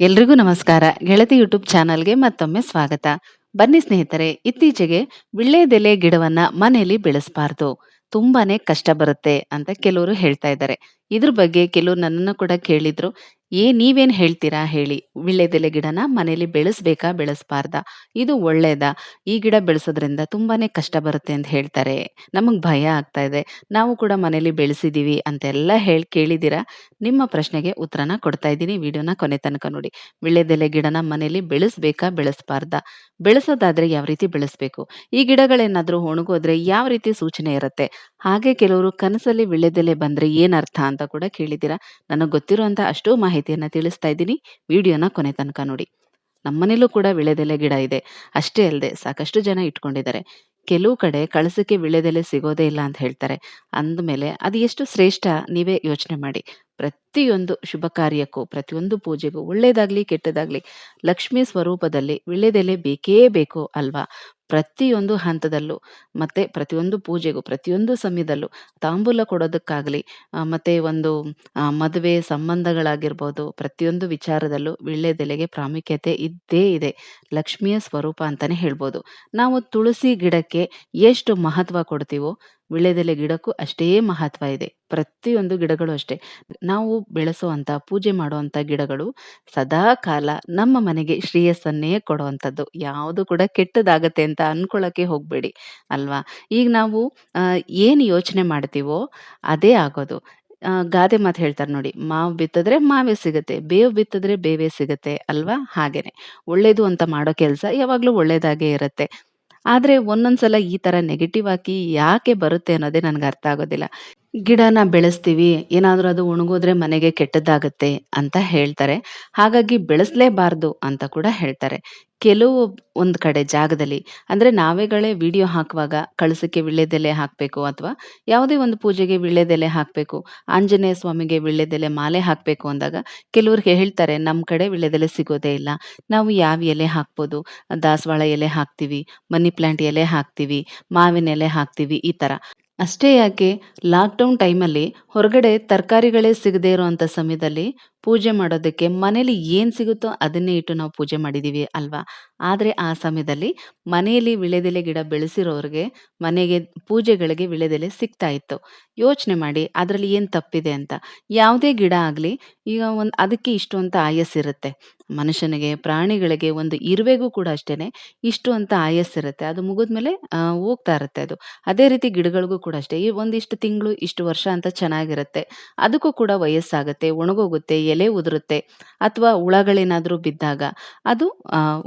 ಎಲ್ರಿಗೂ ನಮಸ್ಕಾರ. ಗೆಳತಿ ಯೂಟ್ಯೂಬ್ ಚಾನಲ್ಗೆ ಮತ್ತೊಮ್ಮೆ ಸ್ವಾಗತ. ಬನ್ನಿ ಸ್ನೇಹಿತರೆ, ಇತ್ತೀಚೆಗೆ ವಿಳ್ಳೆದೆಲೆ ಗಿಡವನ್ನ ಮನೆಯಲ್ಲಿ ಬೆಳೆಸಬಾರ್ದು. ತುಂಬಾನೇ ಕಷ್ಟ ಬರುತ್ತೆ ಅಂತ ಕೆಲವರು ಹೇಳ್ತಾ ಇದ್ದಾರೆ. ಇದ್ರ ಬಗ್ಗೆ ಕೆಲವರು ನನ್ನನ್ನು ಕೂಡ ಕೇಳಿದ್ರು. ಏ, ನೀವೇನ್ ಹೇಳ್ತೀರಾ? ಹೇಳಿ. ವಿಳ್ಳೆದೆಲೆ ಗಿಡನ ಮನೇಲಿ ಬೆಳೆಸ್ಬೇಕಾ, ಬೆಳೆಸಬಾರ್ದಾ? ಇದು ಒಳ್ಳೇದ? ಈ ಗಿಡ ಬೆಳೆಸೋದ್ರಿಂದ ತುಂಬಾನೇ ಕಷ್ಟ ಬರುತ್ತೆ ಅಂತ ಹೇಳ್ತಾರೆ. ನಮಗೆ ಭಯ ಆಗ್ತಾ ಇದೆ. ನಾವು ಕೂಡ ಮನೇಲಿ ಬೆಳೆಸಿದೀವಿ ಅಂತೆಲ್ಲ ಹೇಳಿ ಕೇಳಿದ್ದೀರಾ? ನಿಮ್ಮ ಪ್ರಶ್ನೆಗೆ ಉತ್ತರನ ಕೊಡ್ತಾ ಇದ್ದೀನಿ. ವಿಡಿಯೋನ ಕೊನೆ ತನಕ ನೋಡಿ. ವಿಳ್ಳೆದೆಲೆ ಗಿಡನ ಮನೇಲಿ ಬೆಳೆಸ್ಬೇಕಾ, ಬೆಳೆಸಬಾರ್ದಾ? ಬೆಳೆಸೋದಾದ್ರೆ ಯಾವ ರೀತಿ ಬೆಳೆಸ್ಬೇಕು? ಈ ಗಿಡಗಳೇನಾದ್ರೂ ಒಣಗೋದ್ರೆ ಯಾವ ರೀತಿ ಸೂಚನೆ ಇರುತ್ತೆ? ಹಾಗೆ ಕೆಲವರು ಕನಸಲ್ಲಿ ವಿಳ್ಳೆದೆಲೆ ಬಂದ್ರೆ ಏನರ್ಥ ಅಂತ ಕೂಡ ಕೇಳಿದ್ದೀರಾ? ನನಗೆ ಗೊತ್ತಿರುವಂತ ಅಷ್ಟೋ ಮಾಹಿತಿಯನ್ನ ತಿಳಿಸ್ತಾ ಇದ್ದೀನಿ. ವಿಡಿಯೋನ ಕೊನೆ ತನಕ ನೋಡಿ. ನಮ್ಮನೇಲೂ ಕೂಡ ವಿಳೆದೆಲೆ ಗಿಡ ಇದೆ. ಅಷ್ಟೇ ಅಲ್ಲದೆ ಸಾಕಷ್ಟು ಜನ ಇಟ್ಕೊಂಡಿದ್ದಾರೆ. ಕೆಲವು ಕಡೆ ಕಳಸಕ್ಕೆ ವಿಳೆದೆಲೆ ಸಿಗೋದೇ ಇಲ್ಲ ಅಂತ ಹೇಳ್ತಾರೆ. ಅಂದಮೇಲೆ ಅದು ಎಷ್ಟು ಶ್ರೇಷ್ಠ? ನೀವೇ ಯೋಚನೆ ಮಾಡಿ. ಪ್ರತಿಯೊಂದು ಶುಭ ಕಾರ್ಯಕ್ಕೂ, ಪ್ರತಿಯೊಂದು ಪೂಜೆಗೂ ಒಳ್ಳೇದಾಗ್ಲಿ ಕೆಟ್ಟದಾಗ್ಲಿ, ಲಕ್ಷ್ಮಿ ಸ್ವರೂಪದಲ್ಲಿ ವಿಳ್ಳೆದೆಲೆ ಬೇಕೇ ಬೇಕು ಅಲ್ವಾ? ಪ್ರತಿಯೊಂದು ಹಂತದಲ್ಲೂ, ಮತ್ತೆ ಪ್ರತಿಯೊಂದು ಪೂಜೆಗೂ, ಪ್ರತಿಯೊಂದು ಸಮಯದಲ್ಲೂ ತಾಂಬೂಲ ಕೊಡೋದಕ್ಕಾಗ್ಲಿ ಮತ್ತೆ ಒಂದು ಮದುವೆ ಸಂಬಂಧಗಳಾಗಿರ್ಬೋದು, ಪ್ರತಿಯೊಂದು ವಿಚಾರದಲ್ಲೂ ವಿಳ್ಳೆದೆಲೆಗೆ ಪ್ರಾಮುಖ್ಯತೆ ಇದ್ದೇ ಇದೆ. ಲಕ್ಷ್ಮಿಯ ಸ್ವರೂಪ ಅಂತಾನೆ ಹೇಳ್ಬೋದು. ನಾವು ತುಳಸಿ ಗಿಡಕ್ಕೆ ಎಷ್ಟು ಮಹತ್ವ ಕೊಡ್ತೀವೋ ವಿಳ್ಳೆದೆಲೆ ಗಿಡಕ್ಕೂ ಅಷ್ಟೇ ಮಹತ್ವ ಇದೆ. ಪ್ರತಿಯೊಂದು ಗಿಡಗಳು ಅಷ್ಟೇ. ನಾವು ಬೆಳೆಸುವಂತ ಪೂಜೆ ಮಾಡುವಂತ ಗಿಡಗಳು ಸದಾ ಕಾಲ ನಮ್ಮ ಮನೆಗೆ ಶ್ರೇಯಸ್ಸನ್ನೇ ಕೊಡುವಂಥದ್ದು. ಯಾವುದು ಕೂಡ ಕೆಟ್ಟದಾಗತ್ತೆ ಅಂತ ಅನ್ಕೊಳ್ಳೋಕೆ ಹೋಗ್ಬೇಡಿ, ಅಲ್ವಾ? ಈಗ ನಾವು ಏನ್ ಯೋಚನೆ ಮಾಡ್ತೀವೋ ಅದೇ ಆಗೋದು. ಗಾದೆ ಮಾತು ಹೇಳ್ತಾರೆ ನೋಡಿ, ಮಾವು ಬಿತ್ತಿದ್ರೆ ಮಾವೇ ಸಿಗುತ್ತೆ, ಬೇವು ಬಿತ್ತಿದ್ರೆ ಬೇವೇ ಸಿಗುತ್ತೆ, ಅಲ್ವಾ? ಹಾಗೇನೆ. ಒಳ್ಳೇದು ಅಂತ ಮಾಡೋ ಕೆಲಸ ಯಾವಾಗಲೂ ಒಳ್ಳೇದಾಗೇ ಇರುತ್ತೆ. ಆದ್ರೆ ಒಂದೊಂದ್ಸಲ ಈ ತರ ನೆಗೆಟಿವ್ ಆಗಿ ಯಾಕೆ ಬರುತ್ತೆ ಅನ್ನೋದೇ ನನ್ಗೆ ಅರ್ಥ ಆಗೋದಿಲ್ಲ. ಗಿಡನ ಬೆಳೆಸ್ತೀವಿ, ಏನಾದರೂ ಅದು ಒಣಗೋದ್ರೆ ಮನೆಗೆ ಕೆಟ್ಟದ್ದಾಗತ್ತೆ ಅಂತ ಹೇಳ್ತಾರೆ. ಹಾಗಾಗಿ ಬೆಳೆಸಲೇಬಾರ್ದು ಅಂತ ಕೂಡ ಹೇಳ್ತಾರೆ. ಕೆಲವು ಒಂದು ಕಡೆ ಜಾಗದಲ್ಲಿ, ಅಂದ್ರೆ ನಾವೇಗಳೇ ವಿಡಿಯೋ ಹಾಕುವಾಗ ಕಳಸಕ್ಕೆ ವಿಳ್ಳೆದೆಲೆ ಹಾಕಬೇಕು ಅಥವಾ ಯಾವುದೇ ಒಂದು ಪೂಜೆಗೆ ವಿಳ್ಳೆದೆಲೆ ಹಾಕಬೇಕು, ಆಂಜನೇಯ ಸ್ವಾಮಿಗೆ ವಿಳ್ಳೆದೆಲೆ ಮಾಲೆ ಹಾಕಬೇಕು ಅಂದಾಗ ಕೆಲವ್ರಿಗೆ ಹೇಳ್ತಾರೆ ನಮ್ಮ ಕಡೆ ವಿಳ್ಳೆದೆಲೆ ಸಿಗೋದೇ ಇಲ್ಲ. ನಾವು ಯಾವ ಎಲೆ ಹಾಕ್ಬೋದು, ದಾಸವಾಳ ಎಲೆ ಹಾಕ್ತೀವಿ, ಮನಿ ಪ್ಲಾಂಟ್ ಎಲೆ ಹಾಕ್ತೀವಿ, ಮಾವಿನ ಎಲೆ ಹಾಕ್ತೀವಿ, ಈ ತರ. ಅಷ್ಟೇ ಯಾಕೆ ಲಾಕ್ಡೌನ್ ಟೈಮಲ್ಲಿ ಹೊರಗಡೆ ತರಕಾರಿಗಳೇ ಸಿಗದೇ ಇರೋವಂಥ ಸಮಯದಲ್ಲಿ ಪೂಜೆ ಮಾಡೋದಕ್ಕೆ ಮನೇಲಿ ಏನು ಸಿಗುತ್ತೋ ಅದನ್ನೇ ಇಟ್ಟು ನಾವು ಪೂಜೆ ಮಾಡಿದ್ದೀವಿ ಅಲ್ವಾ? ಆದರೆ ಆ ಸಮಯದಲ್ಲಿ ಮನೆಯಲ್ಲಿ ವಿಳೆದೆಲೆ ಗಿಡ ಬೆಳೆಸಿರೋರಿಗೆ ಮನೆಗೆ ಪೂಜೆಗಳಿಗೆ ವಿಳೆದೆಲೆ ಸಿಗ್ತಾ ಇತ್ತು. ಯೋಚನೆ ಮಾಡಿ ಅದರಲ್ಲಿ ಏನು ತಪ್ಪಿದೆ ಅಂತ. ಯಾವುದೇ ಗಿಡ ಆಗಲಿ ಈಗ ಒಂದು ಅದಕ್ಕೆ ಇಷ್ಟು ಅಂತ ಆಯಸ್ಸಿರುತ್ತೆ ಮನುಷ್ಯನಿಗೆ, ಪ್ರಾಣಿಗಳಿಗೆ ಒಂದು ಇರುವೆಗೂ ಕೂಡ ಅಷ್ಟೇ ಇಷ್ಟು ಅಂತ ಆಯಸ್ಸಿರುತ್ತೆ ಅದು ಮುಗಿದ್ಮೇಲೆ ಹೋಗ್ತಾ ಇರುತ್ತೆ ಅದು. ಅದೇ ರೀತಿ ಗಿಡಗಳಿಗೂ ಕೂಡ ಅಷ್ಟೇ. ಒಂದಿಷ್ಟು ತಿಂಗಳು ಇಷ್ಟು ವರ್ಷ ಅಂತ ಚೆನ್ನಾಗಿರುತ್ತೆ. ಅದಕ್ಕೂ ಕೂಡ ವಯಸ್ಸಾಗುತ್ತೆ, ಒಣಗೋಗುತ್ತೆ ಎಲೆ ಉದುರುತ್ತೆ ಅಥವಾ ಹುಳಗಳೇನಾದ್ರೂ ಬಿದ್ದಾಗ ಅದು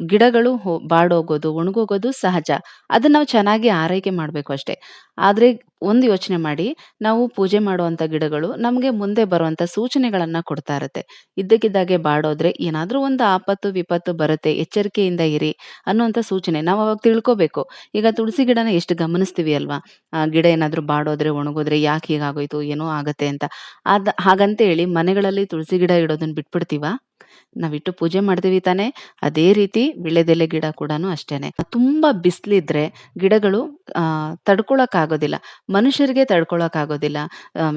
ಗಿಡಗಳು ಬಾಡೋಗೋದು, ಒಣಗೋಗೋದು ಸಹಜ. ಅದನ್ನ ನಾವು ಚೆನ್ನಾಗಿ ಆರೈಕೆ ಮಾಡಬೇಕು ಅಷ್ಟೇ. ಆದ್ರೆ ಒಂದು ಯೋಚನೆ ಮಾಡಿ, ನಾವು ಪೂಜೆ ಮಾಡುವಂತ ಗಿಡಗಳು ನಮಗೆ ಮುಂದೆ ಬರುವಂಥ ಸೂಚನೆಗಳನ್ನ ಕೊಡ್ತಾ ಇರುತ್ತೆ. ಇದ್ದಕ್ಕಿದ್ದಾಗೆ ಬಾಡೋದ್ರೆ ಏನಾದರೂ ಒಂದು ಆಪತ್ತು ವಿಪತ್ತು ಬರುತ್ತೆ, ಎಚ್ಚರಿಕೆಯಿಂದ ಇರಿ ಅನ್ನುವಂಥ ಸೂಚನೆ ನಾವು ಅವಾಗ ತಿಳ್ಕೊಬೇಕು. ಈಗ ತುಳಸಿ ಗಿಡನ ಎಷ್ಟು ಗಮನಿಸ್ತೀವಿ ಅಲ್ವಾ? ಆ ಗಿಡ ಏನಾದರೂ ಬಾಡೋದ್ರೆ, ಒಣಗೋದ್ರೆ ಯಾಕೆ ಹೀಗಾಗೋಯ್ತು, ಏನೋ ಆಗುತ್ತೆ ಅಂತ. ಅದು ಹಾಗಂತ ಹೇಳಿ ಮನೆಗಳಲ್ಲಿ ತುಳಸಿ ಗಿಡ ಇಡೋದನ್ನ ಬಿಟ್ಬಿಡ್ತೀವಾ? ನಾವಿಟ್ಟು ಪೂಜೆ ಮಾಡ್ತೀವಿ ತಾನೆ. ಅದೇ ರೀತಿ ವಿಳೆದೆಲೆ ಗಿಡ ಕೂಡ ಅಷ್ಟೇನೆ. ತುಂಬಾ ಬಿಸಿಲಿದ್ರೆ ಗಿಡಗಳು, ಆ ತಡ್ಕೊಳಕ್ ಆಗೋದಿಲ್ಲ ಮನುಷ್ಯರಿಗೆ ತಡ್ಕೊಳಕ್ ಆಗೋದಿಲ್ಲ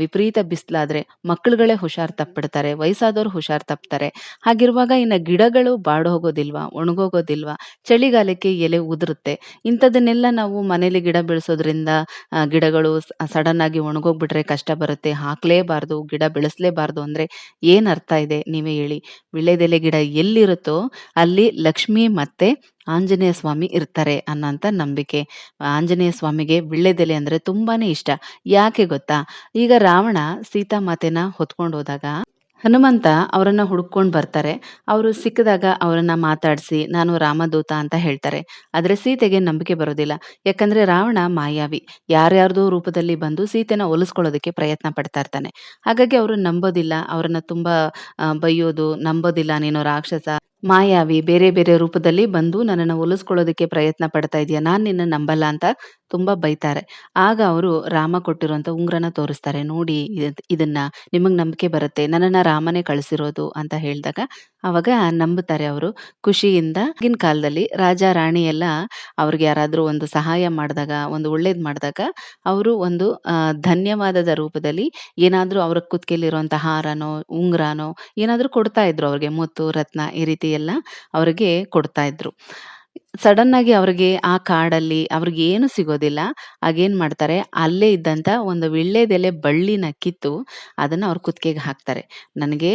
ವಿಪರೀತ ಬಿಸಿಲಾದ್ರೆ ಮಕ್ಕಳುಗಳೇ ಹುಷಾರ್ ತಪ್ಪಿಡ್ತಾರೆ, ವಯಸ್ಸಾದವ್ರು ಹುಷಾರ್ ತಪ್ತಾರೆ. ಹಾಗಿರುವಾಗ ಇನ್ನ ಗಿಡಗಳು ಬಾಡೋಗೋದಿಲ್ವಾ, ಒಣಗೋಗೋದಿಲ್ವಾ, ಚಳಿಗಾಲಕ್ಕೆ ಎಲೆ ಉದುರುತ್ತೆ. ಇಂಥದನ್ನೆಲ್ಲ ನಾವು ಮನೇಲಿ ಗಿಡ ಬೆಳೆಸೋದ್ರಿಂದ ಗಿಡಗಳು ಸಡನ್ ಆಗಿ ಒಣಗೋಗ್ಬಿಟ್ರೆ ಕಷ್ಟ ಬರುತ್ತೆ. ಹಾಕ್ಲೇಬಾರ್ದು, ಗಿಡ ಬೆಳೆಸಲೇಬಾರ್ದು ಅಂದ್ರೆ ಏನ್ ಅರ್ಥ ಇದೆ? ನೀವೇ ಹೇಳಿ. ವಿಳ್ಳೆದೆಲೆ ಗಿಡ ಎಲ್ಲಿರುತ್ತೋ ಅಲ್ಲಿ ಲಕ್ಷ್ಮಿ ಮತ್ತೆ ಆಂಜನೇಯ ಸ್ವಾಮಿ ಇರ್ತಾರೆ ಅನ್ನೋಂಥ ನಂಬಿಕೆ. ಆಂಜನೇಯ ಸ್ವಾಮಿಗೆ ವಿಳ್ಳೆದೆಲೆ ಅಂದ್ರೆ ತುಂಬಾನೇ ಇಷ್ಟ. ಯಾಕೆ ಗೊತ್ತಾ? ಈಗ ರಾವಣ ಸೀತಾಮಾತೆನ ಹೊತ್ಕೊಂಡು ಹೋದಾಗ ಹನುಮಂತ ಅವರನ್ನ ಹುಡ್ಕೊಂಡು ಬರ್ತಾರೆ. ಅವರು ಸಿಕ್ಕಿದಾಗ ಅವರನ್ನ ಮಾತಾಡಿಸಿ, ನಾನು ರಾಮದೂತ ಅಂತ ಹೇಳ್ತಾರೆ. ಆದ್ರೆ ಸೀತೆಗೆ ನಂಬಿಕೆ ಬರೋದಿಲ್ಲ. ಯಾಕಂದ್ರೆ ರಾವಣ ಮಾಯಾವಿ. ಯಾರ್ಯಾರ್ದೋ ರೂಪದಲ್ಲಿ ಬಂದು ಸೀತೆನ ಒಲಿಸ್ಕೊಳ್ಳೋದಕ್ಕೆ ಪ್ರಯತ್ನ ಪಡ್ತಾ ಇರ್ತಾನೆ. ಹಾಗಾಗಿ ಅವರು ನಂಬೋದಿಲ್ಲ. ಅವರನ್ನ ತುಂಬಾ ಬೈಯೋದು ನಂಬೋದಿಲ್ಲ. ನೀನು ರಾಕ್ಷಸ ಮಾಯಾವಿ ಬೇರೆ ಬೇರೆ ರೂಪದಲ್ಲಿ ಬಂದು ನನ್ನನ್ನು ಒಲಿಸ್ಕೊಳ್ಳೋದಕ್ಕೆ ಪ್ರಯತ್ನ ಪಡ್ತಾ ಇದೆಯಾ ನಾನು ನಿನ್ನ ನಂಬಲ್ಲ ಅಂತ ತುಂಬಾ ಬೈತಾರೆ. ಆಗ ಅವರು ರಾಮ ಕೊಟ್ಟಿರುವಂಥ ಉಂಗ್ರನ ತೋರಿಸ್ತಾರೆ. ನೋಡಿ ಇದ್ ಇದನ್ನ ನಿಮಗೆ ನಂಬಿಕೆ ಬರುತ್ತೆ. ನನ್ನನ್ನ ರಾಮನೇ ಕಳಿಸಿರೋದು ಅಂತ ಹೇಳಿದಾಗ ಅವಾಗ ನಂಬುತ್ತಾರೆ ಅವರು ಖುಷಿಯಿಂದ. ಆಗಿನ ಕಾಲದಲ್ಲಿ ರಾಜ ರಾಣಿ ಎಲ್ಲ ಅವ್ರಿಗೆ ಯಾರಾದರೂ ಒಂದು ಸಹಾಯ ಮಾಡಿದಾಗ, ಒಂದು ಒಳ್ಳೇದು ಮಾಡಿದಾಗ ಅವರು ಒಂದು ಧನ್ಯವಾದದ ರೂಪದಲ್ಲಿ ಏನಾದರೂ ಅವ್ರ ಕುತ್ತಿಗೆಲಿರುವಂಥ ಹಾರನೋ, ಉಂಗ್ರನೋ ಏನಾದರೂ ಕೊಡ್ತಾ ಇದ್ರು ಅವ್ರಿಗೆ ಮುತ್ತು, ರತ್ನ ಈ ರೀತಿ ಎಲ್ಲ ಅವರಿಗೆ ಕೊಡ್ತಾ ಇದ್ರು. ಸಡನ್ ಆಗಿ ಅವ್ರಿಗೆ ಆ ಕಾಡಲ್ಲಿ ಅವ್ರಿಗೇನು ಸಿಗೋದಿಲ್ಲ. ಆಗೇನ್ ಮಾಡ್ತಾರೆ, ಅಲ್ಲೇ ಇದ್ದಂತ ಒಂದು ವೀಳ್ಯದೆಲೆ ಬಳ್ಳಿನ ಕಿತ್ತು ಅದನ್ನ ಅವ್ರ ಕುತ್ತಿಗೆಗೆ ಹಾಕ್ತಾರೆ. ನನಗೆ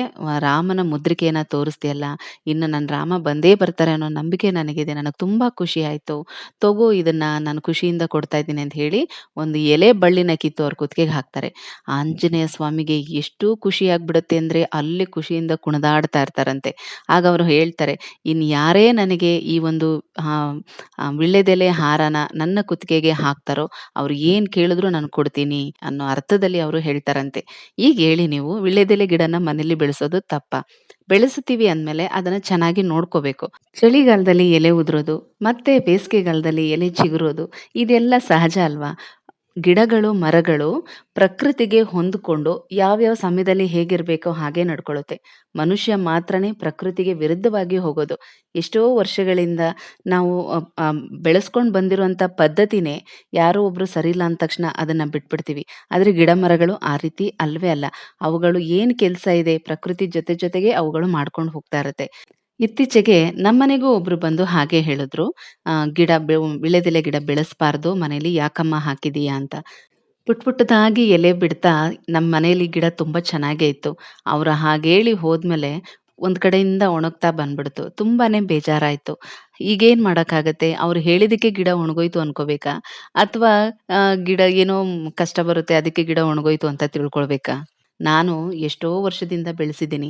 ರಾಮನ ಮುದ್ರಿಕೆಯನ್ನ ತೋರಿಸ್ತೀಯಲ್ಲ, ಇನ್ನು ನನ್ನ ರಾಮ ಬಂದೇ ಬರ್ತಾರೆ ಅನ್ನೋ ನಂಬಿಕೆ ನನಗಿದೆ. ನನಗೆ ತುಂಬಾ ಖುಷಿ ಆಯ್ತು. ತಗೋ ಇದನ್ನ ನಾನು ಖುಷಿಯಿಂದ ಕೊಡ್ತಾ ಇದ್ದೀನಿ ಅಂತ ಹೇಳಿ ಒಂದು ಎಲೆ ಬಳ್ಳಿನ ಕಿತ್ತು ಅವ್ರ ಕುತ್ತಿಗೆಗೆ ಹಾಕ್ತಾರೆ. ಆಂಜನೇಯ ಸ್ವಾಮಿಗೆ ಎಷ್ಟು ಖುಷಿ ಆಗ್ಬಿಡುತ್ತೆ ಅಂದ್ರೆ ಅಲ್ಲಿ ಖುಷಿಯಿಂದ ಕುಣಿದಾಡ್ತಾ ಇರ್ತಾರಂತೆ. ಆಗ ಅವರು ಹೇಳ್ತಾರೆ, ಇನ್ ಯಾರೇ ನನಗೆ ಈ ಒಂದು ವೀಳ್ಯದೆಲೆ ಹಾರನ ನನ್ನ ಕುತ್ತಿಗೆಗೆ ಹಾಕ್ತಾರೋ, ಅವ್ರು ಏನ್ ಕೇಳಿದ್ರು ನಾನು ಕೊಡ್ತೀನಿ ಅನ್ನೋ ಅರ್ಥದಲ್ಲಿ ಅವರು ಹೇಳ್ತಾರಂತೆ. ಈಗ ಹೇಳಿ ನೀವು ವೀಳ್ಯದೆಲೆ ಗಿಡನ ಮನೇಲಿ ಬೆಳೆಸೋದು ತಪ್ಪ ಬೆಳೆಸುತ್ತೀವಿ ಅಂದಮೇಲೆ ಅದನ್ನ ಚೆನ್ನಾಗಿ ನೋಡ್ಕೋಬೇಕು. ಚಳಿಗಾಲದಲ್ಲಿ ಎಲೆ ಉದುರೋದು, ಮತ್ತೆ ಬೇಸಿಗೆಗಾಲದಲ್ಲಿ ಎಲೆ ಚಿಗುರೋದು ಇದೆಲ್ಲ ಸಹಜ ಅಲ್ವಾ? ಗಿಡಗಳು, ಮರಗಳು ಪ್ರಕೃತಿಗೆ ಹೊಂದಿಕೊಂಡು ಯಾವ್ಯಾವ ಸಮಯದಲ್ಲಿ ಹೇಗಿರ್ಬೇಕೋ ಹಾಗೆ ನಡ್ಕೊಳ್ಳುತ್ತೆ. ಮನುಷ್ಯ ಮಾತ್ರನೇ ಪ್ರಕೃತಿಗೆ ವಿರುದ್ಧವಾಗಿ ಹೋಗೋದು. ಎಷ್ಟೋ ವರ್ಷಗಳಿಂದ ನಾವು ಬೆಳೆಸ್ಕೊಂಡು ಬಂದಿರುವಂಥ ಪದ್ಧತಿನೇ ಯಾರೋ ಒಬ್ರು ಸರಿಯಿಲ್ಲ ಅಂದ ತಕ್ಷಣ ಅದನ್ನ ಬಿಟ್ಬಿಡ್ತೀವಿ. ಆದರೆ ಗಿಡ ಮರಗಳು ಆ ರೀತಿ ಅಲ್ವೇ ಅಲ್ಲ. ಅವುಗಳು ಏನು ಕೆಲಸ ಇದೆ ಪ್ರಕೃತಿ ಜೊತೆ ಜೊತೆಗೆ ಅವುಗಳು ಮಾಡ್ಕೊಂಡು ಹೋಗ್ತಾ ಇರುತ್ತೆ. ಇತ್ತೀಚೆಗೆ ನಮ್ಮನೆಗೂ ಒಬ್ರು ಬಂದು ಹಾಗೆ ಹೇಳಿದ್ರು. ಆ, ಗಿಡ ಬೆ ವೀಳ್ಯದೆಲೆ ಗಿಡ ಬೆಳೆಸಬಾರ್ದು, ಮನೇಲಿ ಯಾಕಮ್ಮ ಹಾಕಿದೀಯಾ ಅಂತ. ಪುಟ್ ಪುಟ್ಟದಾಗಿ ಎಲೆ ಬಿಡ್ತಾ ನಮ್ಮ ಮನೇಲಿ ಗಿಡ ತುಂಬಾ ಚೆನ್ನಾಗೇ ಇತ್ತು. ಅವ್ರ ಹಾಗೇಳಿ ಹೋದ್ಮೇಲೆ ಒಂದ್ ಕಡೆಯಿಂದ ಒಣಗ್ತಾ ಬಂದ್ಬಿಡ್ತು. ತುಂಬಾನೇ ಬೇಜಾರಾಯ್ತು. ಈಗೇನ್ ಮಾಡಕ್ಕಾಗತ್ತೆ? ಅವ್ರು ಹೇಳಿದಕ್ಕೆ ಗಿಡ ಒಣಗೋಯ್ತು ಅನ್ಕೋಬೇಕಾ? ಅಥವಾ ಗಿಡ ಏನೋ ಕಷ್ಟ ಬರುತ್ತೆ, ಅದಕ್ಕೆ ಗಿಡ ಒಣಗೋಯ್ತು ಅಂತ ತಿಳ್ಕೊಳ್ಬೇಕಾ? ನಾನು ಎಷ್ಟೋ ವರ್ಷದಿಂದ ಬೆಳೆಸಿದ್ದೀನಿ.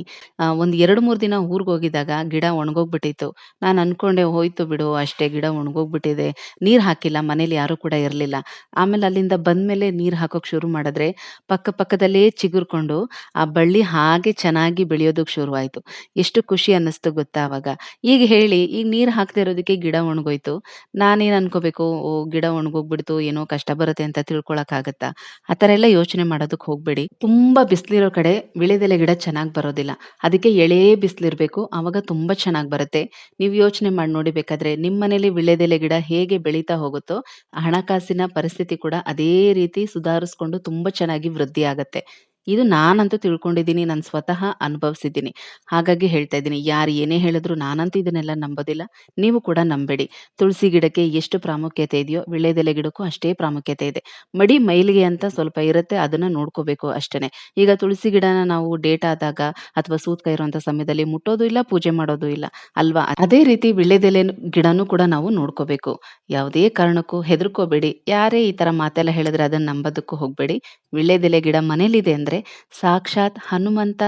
ಒಂದ್ 2, 3 ದಿನ ಊರ್ಗೋಗಿದ್ದಾಗ ಗಿಡ ಒಣಗೋಗ್ಬಿಟ್ಟಿತ್ತು. ನಾನು ಅನ್ಕೊಂಡೆ ಹೋಯ್ತು ಬಿಡು ಅಷ್ಟೇ ಗಿಡ ಒಣಗೋಗ್ಬಿಟ್ಟಿದೆ. ನೀರು ಹಾಕಿಲ್ಲ ಮನೇಲಿ ಯಾರು ಕೂಡ ಇರಲಿಲ್ಲ ಆಮೇಲೆ ಅಲ್ಲಿಂದ ಬಂದ ಮೇಲೆ ನೀರು ಹಾಕೋಕೆ ಶುರು ಮಾಡಿದ್ರೆ ಪಕ್ಕ ಪಕ್ಕದಲ್ಲೇ ಚಿಗುರ್ಕೊಂಡು ಆ ಬಳ್ಳಿ ಹಾಗೆ ಚೆನ್ನಾಗಿ ಬೆಳೆಯೋದಕ್ಕೆ ಶುರುವಾಯಿತು ಎಷ್ಟು ಖುಷಿ ಅನ್ನಿಸ್ತು ಗೊತ್ತಾ ಅವಾಗ. ಈಗ ಹೇಳಿ ಈಗ ನೀರು ಹಾಕದೇ ಇರೋದಕ್ಕೆ ಗಿಡ ಒಣಗೋಯ್ತು. ನಾನೇನ್ ಅನ್ಕೋಬೇಕು, ಓ ಗಿಡ ಒಣಗೋಗ್ಬಿಡ್ತು ಏನೋ ಕಷ್ಟ ಬರುತ್ತೆ ಅಂತ ತಿಳ್ಕೊಳಕ್ಕಾಗತ್ತಾ? ಆ ಥರ ಎಲ್ಲ ಯೋಚನೆ ಮಾಡೋದಕ್ಕೆ ಹೋಗ್ಬೇಡಿ. ತುಂಬಾ ಬಿಸ್ಲಿರೋ ಕಡೆ ವಿಳೆದೆಲೆ ಗಿಡ ಚೆನ್ನಾಗಿ ಬರೋದಿಲ್ಲ. ಅದಕ್ಕೆ ಎಳೇ ಬಿಸಿಲಿರಬೇಕು ಆವಾಗ ತುಂಬಾ ಚೆನ್ನಾಗಿ ಬರುತ್ತೆ. ನೀವು ಯೋಚನೆ ಮಾಡಿ ನೋಡಿ ಬೇಕಾದ್ರೆ ನಿಮ್ಮ ಮನೇಲಿ ವಿಳೆದೆಲೆ ಗಿಡ ಹೇಗೆ ಬೆಳೀತಾ ಹೋಗುತ್ತೋ, ಹಣಕಾಸಿನ ಪರಿಸ್ಥಿತಿ ಕೂಡ ಅದೇ ರೀತಿ ಸುಧಾರಿಸ್ಕೊಂಡು ತುಂಬಾ ಚೆನ್ನಾಗಿ ವೃದ್ಧಿ ಆಗತ್ತೆ. ಇದು ನಾನಂತೂ ತಿಳ್ಕೊಂಡಿದ್ದೀನಿ. ನಾನು ಸ್ವತಃ ಅನುಭವಿಸಿದ್ದೀನಿ ಹಾಗಾಗಿ ಹೇಳ್ತಾ ಇದ್ದೀನಿ. ಯಾರು ಏನೇ ಹೇಳಿದ್ರು ನಾನಂತೂ ಇದನ್ನೆಲ್ಲ ನಂಬೋದಿಲ್ಲ. ನೀವು ಕೂಡ ನಂಬೇಡಿ. ತುಳಸಿ ಗಿಡಕ್ಕೆ ಎಷ್ಟು ಪ್ರಾಮುಖ್ಯತೆ ಇದೆಯೋ ವೀಳ್ಯದೆಲೆ ಗಿಡಕ್ಕೂ ಅಷ್ಟೇ ಪ್ರಾಮುಖ್ಯತೆ ಇದೆ. ಮಡಿ ಮೈಲಿಗೆ ಅಂತ ಸ್ವಲ್ಪ ಇರುತ್ತೆ ಅದನ್ನ ನೋಡ್ಕೋಬೇಕು ಅಷ್ಟೇನೆ. ಈಗ ತುಳಸಿ ಗಿಡನ ನಾವು ಡೇಟ್ ಆದಾಗ ಅಥವಾ ಸೂತ್ಕ ಇರುವಂತ ಸಮಯದಲ್ಲಿ ಮುಟ್ಟೋದು ಇಲ್ಲ, ಪೂಜೆ ಮಾಡೋದು ಇಲ್ಲ ಅಲ್ವಾ? ಅದೇ ರೀತಿ ವೀಳ್ಯದೆಲೆ ಗಿಡನೂ ಕೂಡ ನಾವು ನೋಡ್ಕೋಬೇಕು. ಯಾವುದೇ ಕಾರಣಕ್ಕೂ ಹೆದರ್ಕೋಬೇಡಿ. ಯಾರೇ ಈ ತರ ಮಾತೆಲ್ಲ ಹೇಳಿದ್ರೆ ಅದನ್ನ ನಂಬೋದಕ್ಕೂ ಹೋಗ್ಬೇಡಿ. ವೀಳ್ಯದೆಲೆ ಗಿಡ ಮನೇಲಿದೆ ಅಂದ್ರೆ ಸಾಕ್ಷಾತ್ ಹನುಮಂತ,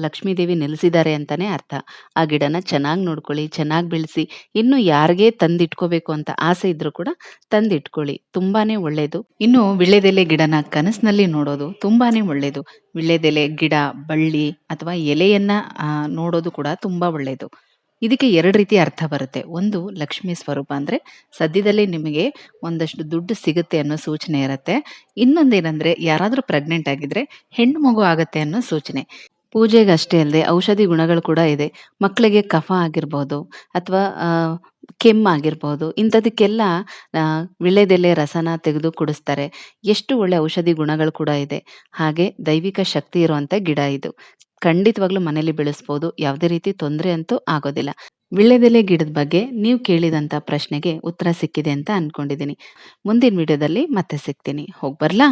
ಲಕ್ಷ್ಮೀದೇವಿ ನೆಲೆಸಿದ್ದಾರೆ ಅಂತಾನೆ ಅರ್ಥ. ಆ ಗಿಡನ ಚೆನ್ನಾಗಿ ನೋಡ್ಕೊಳ್ಳಿ, ಚೆನ್ನಾಗಿ ಬೆಳೆಸಿ, ಇನ್ನು ಯಾರಿಗೇ ತಂದಿಟ್ಕೋಬೇಕು ಅಂತ ಆಸೆ ಇದ್ರೂ ಕೂಡ ತಂದಿಟ್ಕೊಳ್ಳಿ. ತುಂಬಾನೇ ಒಳ್ಳೇದು. ಇನ್ನು ವೀಳ್ಯದೆಲೆ ಗಿಡನ ಕನಸಿನಲ್ಲಿ ನೋಡೋದು ತುಂಬಾನೇ ಒಳ್ಳೇದು. ವೀಳ್ಯದೆಲೆ ಗಿಡ, ಬಳ್ಳಿ ಅಥವಾ ಎಲೆಯನ್ನ ನೋಡೋದು ಕೂಡ ತುಂಬಾ ಒಳ್ಳೇದು. ಇದಕ್ಕೆ ಎರಡು ರೀತಿ ಅರ್ಥ ಬರುತ್ತೆ. ಒಂದು ಲಕ್ಷ್ಮಿ ಸ್ವರೂಪ ಅಂದ್ರೆ ಸದ್ಯದಲ್ಲೇ ನಿಮಗೆ ಒಂದಷ್ಟು ದುಡ್ಡು ಸಿಗುತ್ತೆ ಅನ್ನೋ ಸೂಚನೆ ಇರುತ್ತೆ ಇನ್ನೊಂದೇನಂದ್ರೆ ಯಾರಾದರೂ ಪ್ರೆಗ್ನೆಂಟ್ ಆಗಿದ್ರೆ ಹೆಣ್ಣು ಮಗು ಆಗುತ್ತೆ ಅನ್ನೋ ಸೂಚನೆ. ಪೂಜೆಗಷ್ಟೇ ಅಲ್ಲದೆ ಔಷಧಿ ಗುಣಗಳು ಕೂಡ ಇದೆ. ಮಕ್ಕಳಿಗೆ ಕಫ ಆಗಿರ್ಬೋದು ಅಥವಾ ಕೆಮ್ಮಾಗಿರ್ಬೋದು ಇಂಥದಕ್ಕೆಲ್ಲ ವಿಳೆದೆಲೆ ರಸನ ತೆಗೆದು ಕುಡಿಸ್ತಾರೆ. ಎಷ್ಟು ಒಳ್ಳೆ ಔಷಧಿ ಗುಣಗಳು ಕೂಡ ಇದೆ. ಹಾಗೆ ದೈವಿಕ ಶಕ್ತಿ ಇರುವಂಥ ಗಿಡ ಇದು. ಖಂಡಿತವಾಗ್ಲೂ ಮನೇಲಿ ಬೆಳೆಸ್ಬೋದು. ಯಾವುದೇ ರೀತಿ ತೊಂದ್ರೆ ಅಂತೂ ಆಗೋದಿಲ್ಲ. ವೀಳ್ಯದೆಲೆ ಗಿಡದ ಬಗ್ಗೆ ನೀವು ಕೇಳಿದಂತ ಪ್ರಶ್ನೆಗೆ ಉತ್ತರ ಸಿಕ್ಕಿದೆ ಅಂತ ಅನ್ಕೊಂಡಿದ್ದೀನಿ. ಮುಂದಿನ ವಿಡಿಯೋದಲ್ಲಿ ಮತ್ತೆ ಸಿಗ್ತೀನಿ. ಹೋಗ್ಬರ್ಲಾ?